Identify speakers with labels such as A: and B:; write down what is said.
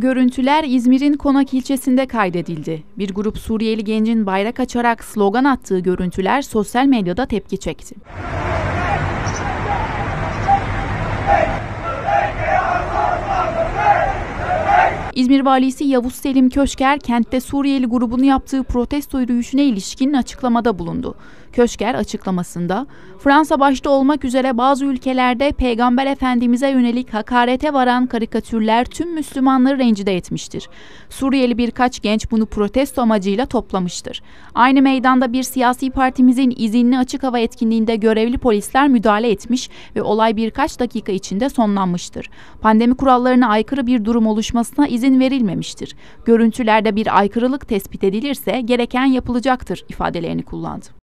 A: görüntüler İzmir'in Konak ilçesinde kaydedildi. Bir grup Suriyeli gencin bayrak açarak slogan attığı görüntüler sosyal medyada tepki çekti. İzmir Valisi Yavuz Selim Köşker, kentte Suriyeli grubun yaptığı protesto yürüyüşüne ilişkin açıklamada bulundu. Köşker açıklamasında, Fransa başta olmak üzere bazı ülkelerde Peygamber Efendimiz'e yönelik hakarete varan karikatürler tüm Müslümanları rencide etmiştir. Suriyeli birkaç genç bunu protesto amacıyla toplamıştır. Aynı meydanda bir siyasi partimizin izinli açık hava etkinliğinde görevli polisler müdahale etmiş ve olay birkaç dakika içinde sonlanmıştır. Pandemi kurallarına aykırı bir durum oluşmasına izin verilmemiştir. Görüntülerde bir aykırılık tespit edilirse gereken yapılacaktır ifadelerini kullandı.